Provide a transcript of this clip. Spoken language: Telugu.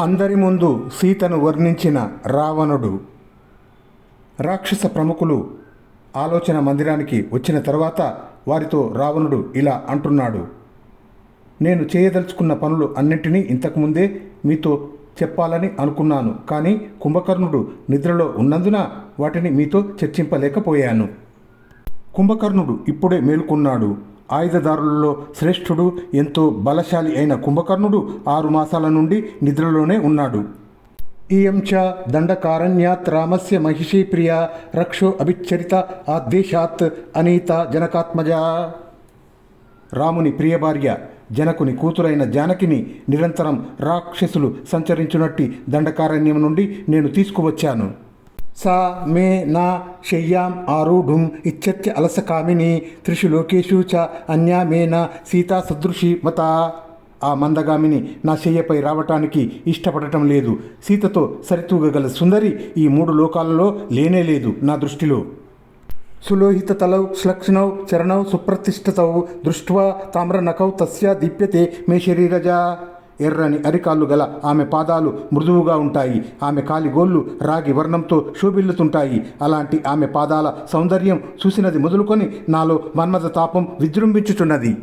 అందరి ముందు సీతను వర్ణించిన రావణుడు. రాక్షస ప్రముఖులు ఆలోచన మందిరానికి వచ్చిన తర్వాత వారితో రావణుడు ఇలా అంటున్నాడు. నేను చేయదలుచుకున్న పనులు అన్నింటినీ ఇంతకుముందే మీతో చెప్పాలని అనుకున్నాను కానీ కుంభకర్ణుడు నిద్రలో ఉన్నందున వాటిని మీతో చర్చింపలేకపోయాను. కుంభకర్ణుడు ఇప్పుడే మేలుకున్నాడు. ఆయుధదారులలో శ్రేష్ఠుడు ఎంతో బలశాలి అయిన కుంభకర్ణుడు ఆరు మాసాల నుండి నిద్రలోనే ఉన్నాడు. ఇయం చ దండకారణ్యాత్ రామస్య మహిషీ ప్రియ రక్షో అభిచరిత ఆద్దేశాత్ అనీత జనకాత్మజ. రాముని ప్రియ భార్య జనకుని కూతురైన జానకిని నిరంతరం రాక్షసులు సంచరించునట్టి దండకారణ్యం నుండి నేను తీసుకువచ్చాను. సా మే నా శయ్యాం ఆరూఢుం ఇచ్చత్య అలసకామిని త్రిషు లోకేషు చ అన్యా మే నా సీతా సదృశి మత ఆ మందగామిని నా శయ్యపై రావటానికి ఇష్టపడటం లేదు. సీతతో సరితూగగల సుందరి ఈ మూడు లోకాలలో లేనే లేదు నా దృష్టిలో. సులోహిత తలౌ శ్లక్ష్ణౌ చరణౌ సుప్రతిష్ఠితౌ దృష్ట్వా తామ్రనకౌ తస్యా దీప్యతే మే శరీరజ। ఎర్రని అరికాళ్ళు గల ఆమె పాదాలు మృదువుగా ఉంటాయి. ఆమె కాలిగోళ్ళు రాగి వర్ణంతో శోభిల్లుతుంటాయి. అలాంటి ఆమె పాదాల సౌందర్యం చూసినది మొదలుకొని నాలో మన్మథ తాపం విజృంభించుచున్నది.